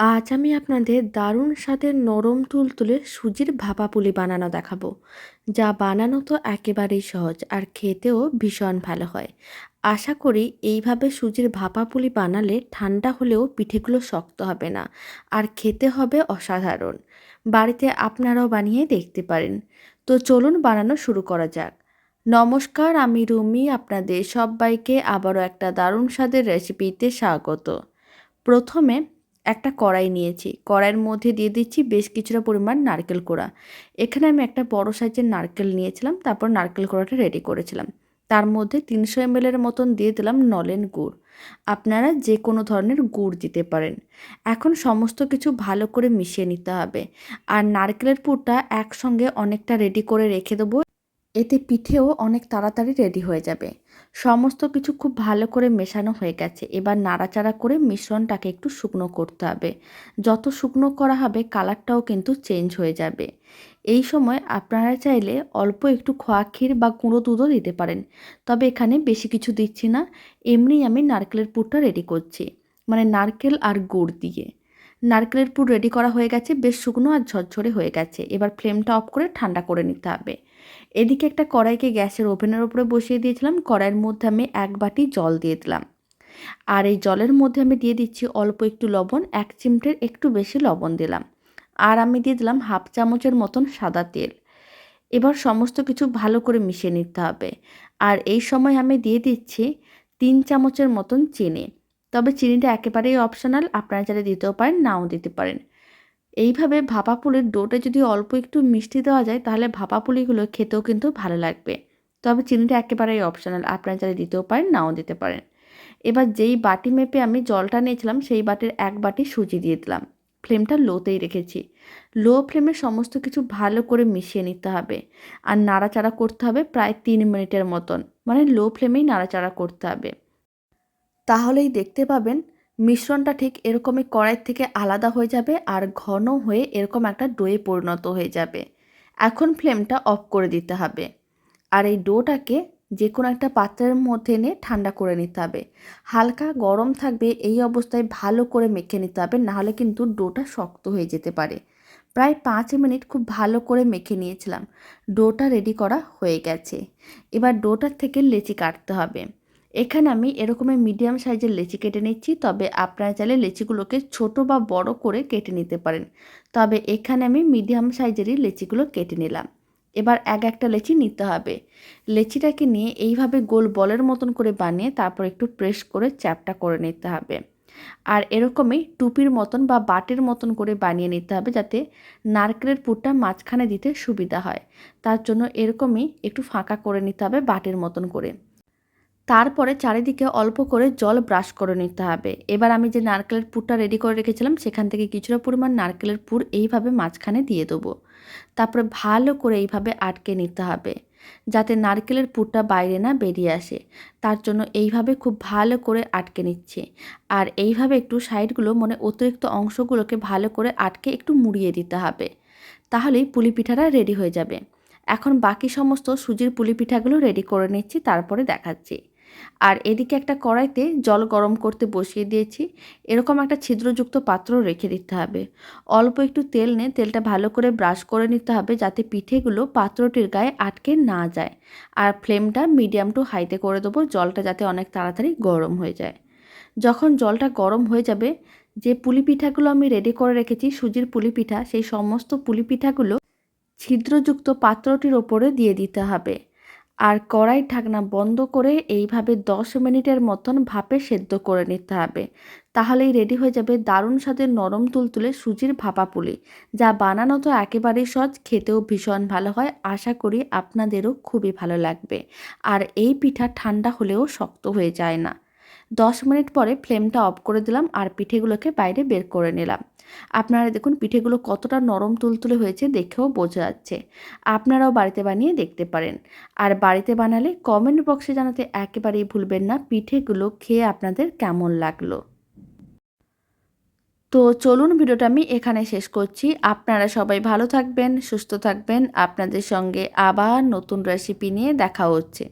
আজ আমি আপনাদের দারুণ স্বাদের নরম তুলতুলে সুজির ভাপা পুলি বানানো দেখাবো। যা বানানো তো একেবারেই সহজ আর খেতেও ভীষণ ভালো হয়। আশা করি এইভাবে সুজির ভাপা পুলি বানালে ঠান্ডা হলেও পিঠেগুলো শক্ত হবে না আর খেতে হবে অসাধারণ। বাড়িতে আপনারাও বানিয়ে দেখতে পারেন। তো চলুন বানানো শুরু করা যাক। নমস্কার, আমি রুমি, আপনাদের সবাইকে আবারও একটা দারুণ স্বাদের রেসিপিতে স্বাগত। প্রথমে একটা কড়াই নিয়েছি। কড়াইয়ের মধ্যে দিয়ে দিচ্ছি বেশ কিছুটা পরিমাণ নারকেল কোড়া। এখানে আমি একটা বড় সাইজের নারকেল নিয়েছিলাম, তারপর নারকেল কোড়াটা রেডি করেছিলাম। তার মধ্যে তিনশো এমএলের মতন দিয়ে দিলাম নলেন গুড়। আপনারা যে কোনো ধরনের গুড় দিতে পারেন। এখন সমস্ত কিছু ভালো করে মিশিয়ে নিতে হবে। আর নারকেলের পুরটা একসঙ্গে অনেকটা রেডি করে রেখে দেবো এতে পিঠেও অনেক তাড়াতাড়ি রেডি হয়ে যাবে। সমস্ত কিছু খুব ভালো করে মেশানো হয়ে গেছে। এবার নাড়াচাড়া করে মিশ্রণটাকে একটু শুকনো করতে হবে। যত শুকনো করা হবে, কালারটাও কিন্তু চেঞ্জ হয়ে যাবে। এই সময় আপনারা চাইলে অল্প একটু খোয়া ক্ষীর বা গুঁড়ো দুধও দিতে পারেন। তবে এখানে বেশি কিছু দিচ্ছি না। এমনি আমি নারকেলের পুরটা রেডি করছি। মানে নারকেল আর গুড় দিয়ে। নারকেলের পুর রেডি করা হয়ে গেছে, বেশ শুকনো আর ঝরঝরে হয়ে গেছে। এবার ফ্লেমটা অফ করে ঠান্ডা করে নিতে হবে। এদিকে একটা কড়াইকে গ্যাসের ওভেনের ওপরে বসিয়ে দিয়েছিলাম। কড়াইয়ের মধ্যে আমি এক বাটি জল দিয়ে দিলাম। আর এই জলের মধ্যে আমি দিয়ে দিচ্ছি অল্প একটু লবণ, এক চিমটের একটু বেশি লবণ দিলাম। আর আমি দিয়ে দিলাম হাফ চামচের মতন সাদা তেল। এবার সমস্ত কিছু ভালো করে মিশিয়ে নিতে হবে। আর এই সময় আমি দিয়ে দিচ্ছি তিন চামচের মতন চিনি। তবে চিনিটা একেবারেই অপশনাল, আপনারা চাইলে দিতেও পারেন, নাও দিতে পারেন। এইভাবে ভাপা পুলির ডোটে যদি অল্প একটু মিষ্টি দেওয়া যায়, তাহলে ভাপা পুলিগুলো খেতেও কিন্তু ভালো লাগবে। তবে চিনিটা একেবারেই অপশনাল আপনারা চাইলে দিতেও পারেন, নাও দিতে পারেন। এবার যেই বাটি মেপে আমি জলটা নিয়েছিলাম, সেই বাটির এক বাটি সুজি দিয়ে দিলাম। ফ্লেমটা লোতেই রেখেছি। লো ফ্লেমে সমস্ত কিছু ভালো করে মিশিয়ে নিতে হবে। আর নাড়াচাড়া করতে হবে প্রায় তিন মিনিটের মতন। মানে লো ফ্লেমেই নাড়াচাড়া করতে হবে। তাহলেই দেখতে পাবেন মিশ্রণটা ঠিক এরকমই কড়াই থেকে আলাদা হয়ে যাবে আর ঘন হয়ে এরকম একটা ডোয়ে পরিণত হয়ে যাবে। এখন ফ্লেমটা অফ করে দিতে হবে। আর এই ডোটাকে যে কোনো একটা পাত্রের মধ্যে এনে ঠান্ডা করে নিতে হবে। হালকা গরম থাকবে এই অবস্থায় ভালো করে মেখে নিতে হবে, নাহলে কিন্তু ডোটা শক্ত হয়ে যেতে পারে। প্রায় পাঁচ মিনিট খুব ভালো করে মেখে নিয়েছিলাম। ডোটা রেডি করা হয়ে গেছে। এবার ডোটার থেকে লেচি কাটতে হবে। এখানে আমি এরকমের মিডিয়াম সাইজের লেচি কেটে নিচ্ছি, তবে আপনারা চাইলে লেচিগুলোকে ছোট বা বড় করে কেটে নিতে পারেন। তবে এখানে আমি মিডিয়াম সাইজেরই লেচিগুলো কেটে নিলাম। এবার এক একটা লেচি নিতে হবে। লেচিটাকে নিয়ে এইভাবে গোল বলের মতন করে বানিয়ে তারপর একটু প্রেস করে চ্যাপটা করে নিতে হবে। আর এরকমই টুপির মতন বা বাটের মতন করে বানিয়ে নিতে হবে যাতে নারকেলের পুরটা মাঝখানে দিতে সুবিধা হয়। তার জন্য এরকমই একটু ফাঁকা করে নিতে হবে বাটের মতন করে। তারপরে চারিদিকে অল্প করে জল ব্রাশ করে নিতে হবে। এবার আমি যে নারকেলের পুরটা রেডি করে রেখেছিলাম, সেখান থেকে কিছুটা পরিমাণ নারকেলের পুর এইভাবে মাঝখানে দিয়ে দেবো। তারপরে ভালো করে এইভাবে আটকে নিতে হবে, যাতে নারকেলের পুরটা বাইরে না বেরিয়ে আসে। তার জন্য এইভাবে খুব ভালো করে আটকে নিচ্ছে। আর এইভাবে একটু সাইডগুলো মানে অতিরিক্ত অংশগুলোকে ভালো করে আটকে একটু মুড়িয়ে দিতে হবে, তাহলেই পুলি পিঠাটা রেডি হয়ে যাবে। এখন বাকি সমস্ত সুজির পুলি পিঠাগুলো রেডি করে নিচ্ছি, তারপরে দেখাচ্ছি। আর এদিকে একটা কড়াইতে জল গরম করতে বসিয়ে দিয়েছি। এরকম একটা ছিদ্রযুক্ত পাত্র রেখে দিতে হবে। অল্প একটু তেল নিয়ে তেলটা ভালো করে ব্রাশ করে নিতে হবে যাতে পিঠেগুলো পাত্রটির গায়ে আটকে না যায়। আর ফ্লেমটা মিডিয়াম টু হাইতে করে দেবো, জলটা যাতে অনেক তাড়াতাড়ি গরম হয়ে যায়। যখন জলটা গরম হয়ে যাবে, যে পুলি পিঠাগুলো আমি রেডি করে রেখেছি, সুজির পুলি পিঠা, সেই সমস্ত পুলি পিঠাগুলো ছিদ্রযুক্ত পাত্রটির ওপরে দিয়ে দিতে হবে। আর কড়াই ঢাকনা বন্ধ করে এইভাবে দশ মিনিটের মতন ভাপে সেদ্ধ করে নিতে হবে। তাহলেই রেডি হয়ে যাবে দারুণ স্বাদের নরম তুলতুলে সুজির ভাপা পুলি যা বানানো তো একেবারেই সহজ, খেতেও ভীষণ ভালো হয়, আশা করি আপনাদেরও খুবই ভালো লাগবে। আর এই পিঠা ঠান্ডা হলেও শক্ত হয়ে যায় না। দশ মিনিট পরে ফ্লেমটা অফ করে দিলাম আর পিঠেগুলোকে বাইরে বের করে নিলাম। আপনারা দেখুন, পিঠেগুলো কতটা নরম তুলতুলে হয়েছে দেখেও বোঝা যাচ্ছে। আপনারাও বাড়িতে বানিয়ে দেখতে পারেন। আর বাড়িতে বানালে কমেন্ট বক্সে জানাতে একেবারেই ভুলবেন না পিঠেগুলো খেয়ে আপনাদের কেমন লাগল। তো চলুন ভিডিওটা আমি এখানে শেষ করছি। আপনারা সবাই ভালো থাকবেন, সুস্থ থাকবেন। আপনাদের সঙ্গে আবার নতুন রেসিপি নিয়ে দেখা হচ্ছে।